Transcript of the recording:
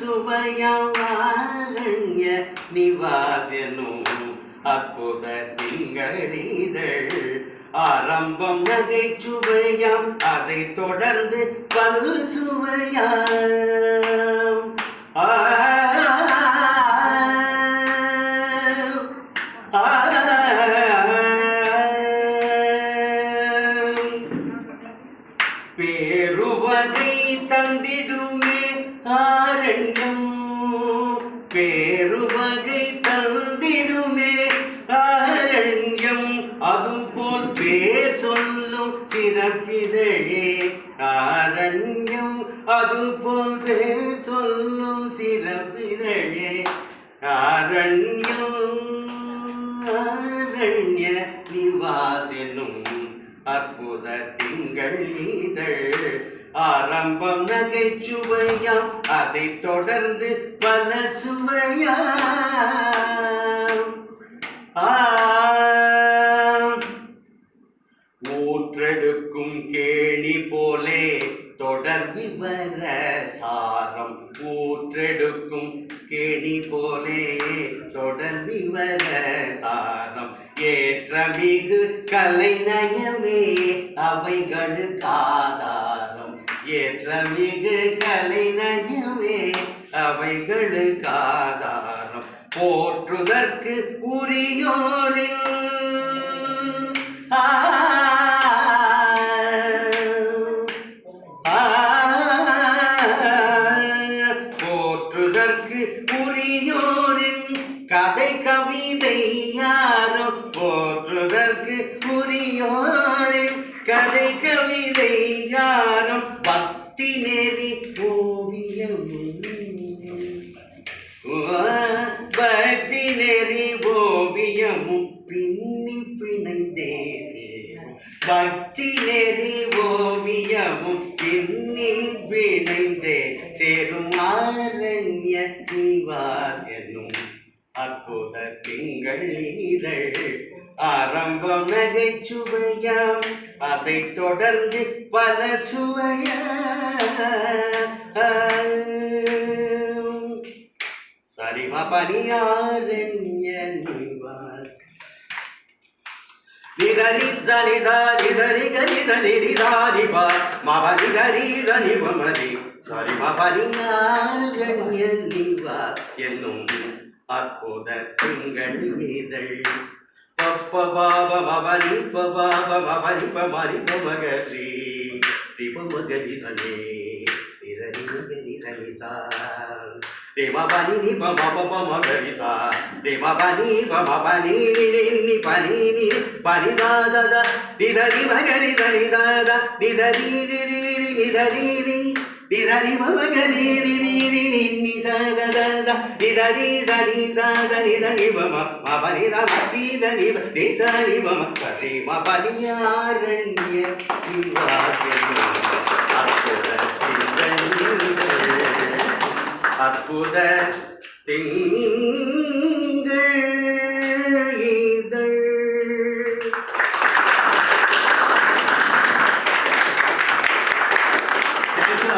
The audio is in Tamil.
சுவையாரண்ய நிவாசனும் அற்புத திங்களிதழ் ஆரம்பம் நகைச்சுவையாம் அதை தொடர்ந்து பல் சுவையாம் ஆ பேருவகை தந்திடுமே ஆ சிறப்பிதழே. காரண்யம் அது பேர் சொல்லும் சிறப்பிதழே. ஆரண்யம் ஆரண்ய நிவாசனும் அற்புத திங்கள் இதழ். ஆரம்பம் நகைச்சுவையாம் அதை தொடர்ந்து பல சுவையாம். ஊற்றெடுக்கும் கேணி போலே தொடர் விவர சாரம் ஊற்றெடுக்கும் கேணி போலே தொடர் விவர சாரம் ஏற்றமிகு கலைநயமே அவைகளுக்கு ஆதாரம் ஏற்றமிகு கலைநயமே அவைகளுக்கு ஆதாரம் போற்றுதற்கு உரியோரில் போற்றுதற்கு உரியோரின் கதை கவிதை யாரும் போற்றுதற்கு உரியோரின் கதை கவிதை யாரும் பக்தி நெறி ஓவியமும் பக்தி நெறி ஓவியமும் பின்னி பிணைந்தே பக்தி நெறி ஓவியமும் பின்னி பிணைந்தே. சேரும் ஆரண் ஆரண்ய நிவாசனும் அற்புத திங்கள் இதழ். ஆரம்பம் நகைச்சுவையாம் அதை தொடர்ந்து பல சுவையா சரிமா பனியாரண்ய நிகரி சனி சாரி சரி கரி சனி நிதாரி பா மபனி கரி சனி பமரி சரிம பனியாரண்ய நிவா என்னும் அற்புத திங்கள் இதழ்। பப்ப பாப மபரி பாப மபரி பமரி பமகரி ரிபமகரி சனி நிதரி மகரி சனி சா रे मा पानी नी पा मा पा पा मा गरी सा रे मा पानी पा मा पानी नी नी नी पानी नी पानी सा सा सा नी सा नी भग नी सा नी सा सा नी सा नी नी नी नी नी सा नी नी नी सा नी भग नी नी नी नी नी नी सा सा सा सा नी सा नी सा नी सा सा नी सा नी ब मा मा पा नी सा मा पी सा नी ब नी सा नी ब मा रे मा पानी आरण्य निवास அற்புத திங்கு இத.